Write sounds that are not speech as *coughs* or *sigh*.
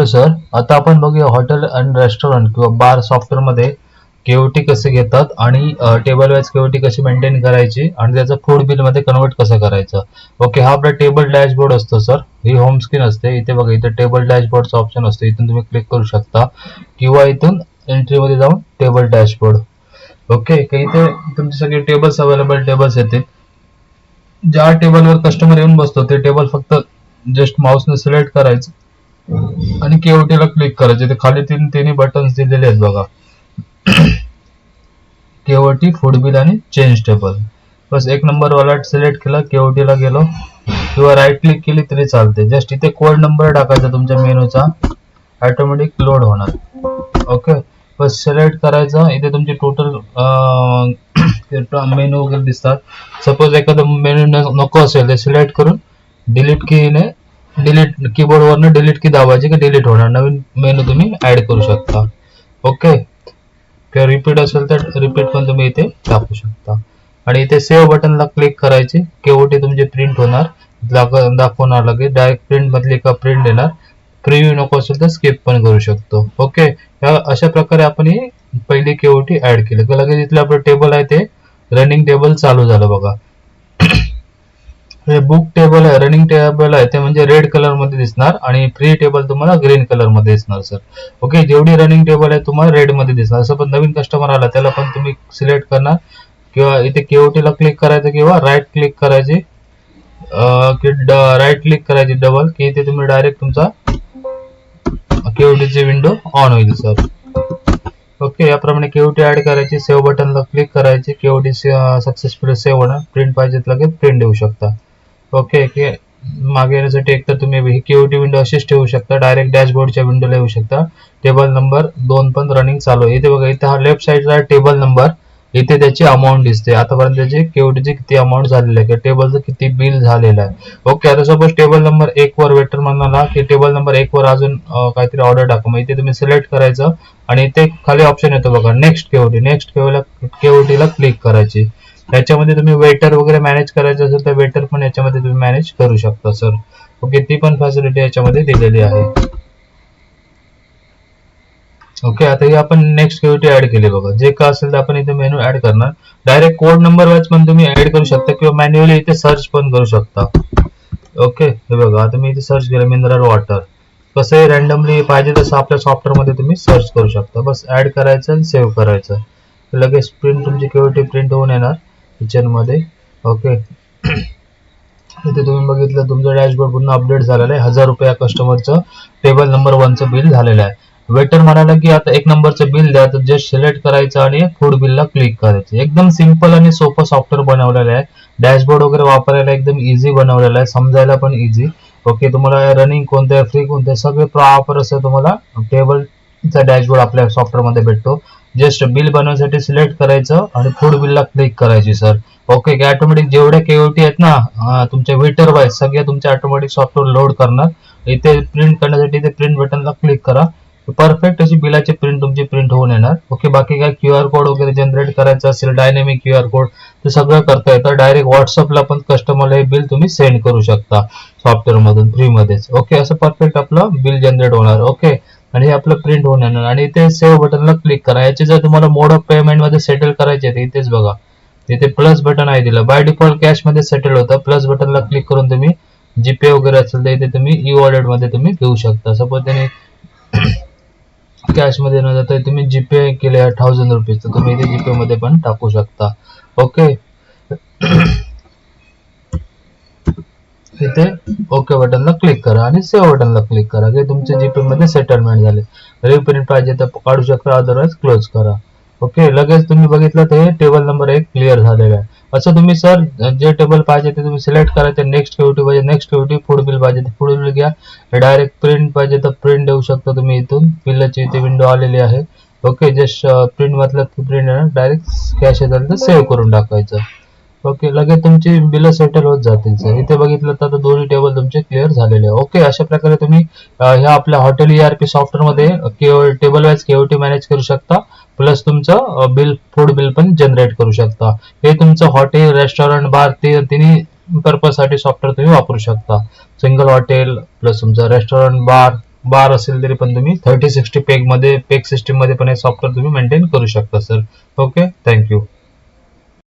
Hello sir आता आपण बघूया हॉटेल अँड रेस्टॉरंट किंवा बार सॉफ्टवेअरमध्ये केओटी कसे घेतात आणि टेबल वाईज केओटी कशी मेंटेन करायची आणि त्याचं फूड बिलमध्ये कन्वर्ट कसं करायचं? ओके हा आपला टेबल डॅशबोर्ड असतो सर. ही होम स्क्रीन असते. इथे बघा इथे टेबल डॅशबोर्डचं ऑप्शन असतं. इथून तुम्ही क्लिक करू शकता. किंवा इथून एंट्रीमध्ये जाऊन टेबल डॅशबोर्ड ओके का इथे तुमचे सगळे टेबल्स अवेलेबल टेबल्स येतील. ज्या टेबलवर कस्टमर येऊन बसतो ते टेबल फक्त जस्ट माऊसने सिलेक्ट करायचं. आणि केओटीला क्लिक करायचे ते खाली तीन तिन्ही बटन्स दिलेले आहेत बघा. केओटी फूड बिल आणि चेंज टेबल बस एक नंबर वाला सिलेक्ट केला केओटीला गेलो. किंवा राईट क्लिक केली तरी चालते जस्ट इथे कोड नंबर टाकायचा तुमच्या मेनूचा ऑटोमॅटिक लोड होणार. ओके बस सिलेक्ट करायचं. इथे तुमची टोटल मेनू *coughs* वगैरे दिसतात. सपोज एखादं मेनू नको असेल ते सिलेक्ट करून डिलीट कीने डिलीट कीबोर्ड वरनं डिलीट की दाबायची की डिलीट होणार? नवीन मेनू तुम्ही ऍड करू शकता. ओके किंवा रिपीट असेल तर रिपीट पण तुम्ही इथे टाकू शकता. आणि इथे सेव्ह बटनला क्लिक करायचे. केवटी तुमची प्रिंट होणार? दाखवणार लगेच. डायरेक्ट प्रिंट मधली का प्रिंट देणार? प्रिव्ह्यू नको असेल तर स्किप पण करू शकतो. ओके अशा प्रकारे आपण ही पहिली केओटी ऍड केली. लगेच इथलं आपलं टेबल आहे ते. रनिंग टेबल चालू झालं बघा. हे बुक टेबल आहे रनिंग टेबल आहे ते म्हणजे रेड कलरमध्ये दिसणार आणि फ्री टेबल तुम्हाला ग्रीन कलरमध्ये दिसणार सर ओके जेवढी रनिंग टेबल आहे तुम्हाला रेडमध्ये दिसणार. असं पण नवीन कस्टमर आला त्याला पण तुम्ही सिलेक्ट करणार. किंवा इथे केओटी ला क्लिक करायचं किंवा राईट क्लिक करायचे. राईट क्लिक करायची डबल की इथे तुम्ही डायरेक्ट तुमचा केओटीची विंडो ऑन होईल सर ओके याप्रमाणे केओटी ऍड करायची सेव्ह बटनला क्लिक करायची. केओटी सक्सेसफुली सेव्ह होणार. प्रिंट पाहिजे लगेच प्रिंट देऊ शकता. ओके की मागे येण्यासाठी एक तर तुम्ही ही केओटी विंडो अशीच ठेवू शकता. डायरेक्ट डॅशबोर्डच्या विंडोला येऊ शकता. टेबल नंबर दोन पण रनिंग चालू आहे. इथे बघा इथे हा लेफ्ट साईडचा टेबल नंबर इथे त्याची अमाऊंट दिसते. आतापर्यंत त्याची केओटीची किती अमाऊंट झालेली आहे किंवा टेबलचं किती बिल झालेलं आहे. ओके आता सपोज टेबल नंबर एक वर वेटर म्हणाला की टेबल नंबर एक वर अजून काहीतरी ऑर्डर टाकू. मग इथे तुम्ही सिलेक्ट करायचं आणि इथे खाली ऑप्शन येतो बघा नेक्स्ट केओटी नेक्स्ट केओटीला क्लिक करायची. याच्यामध्ये तुम्ही वेटर वगैरे मॅनेज करायचं असेल तर वेटर पण याच्यामध्ये तुम्ही मॅनेज करू शकता सर ओके ती पण फॅसिलिटी याच्यामध्ये दिलेली आहे. ओके आता ही आपण नेक्स्ट केओटी ऍड केली बघा. जे का असेल तर आपण इथे मेनू ऍड करणार. डायरेक्ट कोड नंबर वाईज पण तुम्ही ऍड करू शकता किंवा मॅन्युअली इथे सर्च पण करू शकता. ओके हे बघा आता मी इथे सर्च केलं मिनरल वॉटर कसंही रॅन्डमली पाहिजे तसं आपल्या सॉफ्टवेअरमध्ये तुम्ही सर्च करू शकता. बस ऍड करायचं आणि सेव्ह करायचं. लगेच प्रिंट तुमची केओटी प्रिंट होऊन येणार. किचनमध्ये. ओके *clears throat* इथे तुम्ही बघितलं तुमचं डॅशबोर्ड पूर्ण अपडेट झालेलं आहे. हजार रुपये कस्टमरचं टेबल नंबर वनचं बिल झालेलं आहे. वेटर म्हणाला की आता एक नंबरचं बिल द्या तर जस्ट सिलेक्ट करायचं आणि फूड बिलला क्लिक करायचं. एकदम सिंपल आणि सोपं सॉफ्टवेअर बनवलेलं आहे. डॅशबोर्ड वगैरे वापरायला एकदम इझी बनवलेलं आहे. समजायला पण इझी ओके तुम्हाला रनिंग कोणतं आहे फ्री कोणतं आहे सगळे प्रॉपर असं तुम्हाला टेबलचा डॅशबोर्ड आपल्या सॉफ्टवेअरमध्ये भेटतो. जस्ट बिल बनवण्यासाठी सिलेक्ट करायचं आणि फूड बिलला क्लिक करायची सर. ओके की ऑटोमॅटिक जेवढ्या केओटी आहेत ना तुमच्या वेटर वाईज सगळे तुमच्या ऑटोमॅटिक सॉफ्टवेअर लोड करणार. इथे प्रिंट करण्यासाठी इथे प्रिंट बटनला क्लिक करा. परफेक्ट अशी बिलाची प्रिंट तुमची प्रिंट होऊन येणार. ओके बाकी काय क्यू आर कोड वगैरे जनरेट करायचं असेल डायनेमिक क्यू आर कोड ते सगळं करता येतं. डायरेक्ट व्हॉट्सअपला पण कस्टमरला हे बिल तुम्ही सेंड करू शकता सॉफ्टवेअर मधून ओके असं परफेक्ट आपलं बिल जनरेट होणार. ओके आणि हे आपलं प्रिंट होऊन येणार आणि इथे सेव्ह बटनला क्लिक करा. याचे जर तुम्हाला मोड ऑफ पेमेंटमध्ये सेटल करायचे आहे तर इथेच बघा. इथे प्लस बटन आहे दिलं बाय डिफॉल्ट कॅशमध्ये सेटल होतं. प्लस बटनला क्लिक करून तुम्ही जीपे वगैरे असेल तर इथे तुम्ही ई वॉलेटमध्ये तुम्ही घेऊ शकता. सपोज त्याने *coughs* कॅशमध्ये न जाता तुम्ही जीपे केले थाउजंड रुपीज तर तुम्ही इथे जीपे मध्ये पण टाकू शकता. ओके इथे ओके बटनला क्लिक करा आणि सेव्ह बटनला क्लिक करा. की तुमचे जीपे मध्ये सेटलमेंट झाले. रिप्रिंट पाहिजे तर काढू शकता अदरवाइज क्लोज करा. ओके लगेच तुम्ही बघितलं तर हे टेबल नंबर एक क्लिअर झालेला आहे. असं तुम्ही सर जे टेबल पाहिजे ते तुम्ही सिलेक्ट करायचं नेक्स्ट केवटी पाहिजे नेक्स्ट केवटी फूड बिल पाहिजे तर फूड बिल घ्या. डायरेक्ट प्रिंट पाहिजे तर प्रिंट देऊ शकता तुम्ही इथून. बिलाची इथे विंडो आलेली आहे. ओके जस्ट प्रिंट म्हटलं की प्रिंट डायरेक्ट कॅश येतात तर सेव्ह करून टाकायचं. ओके लगेच तुमची बिल सेटल होत जातील सर इथे बघितलं तर आता दोन्ही टेबल तुमचे क्लिअर झालेले ओके अशा प्रकारे तुम्ही ह्या आपल्या हॉटेल ईआरपी सॉफ्टवेअरमध्ये टेबल वाईज केओटी मॅनेज करू शकता. प्लस तुमचं बिल फूड बिल पण जनरेट करू शकता. हे तुमचं हॉटेल रेस्टॉरंट बार ते तिन्ही पर्पजसाठी सॉफ्टवेअर तुम्ही वापरू शकता. सिंगल हॉटेल प्लस तुमचं रेस्टॉरंट बार बार असेल तरी पण तुम्ही थर्टी सिक्स्टी पेगमध्ये पेग सिस्टीममध्ये पण हे सॉफ्टवेअर तुम्ही मेंटेन करू शकता सर ओके थँक्यू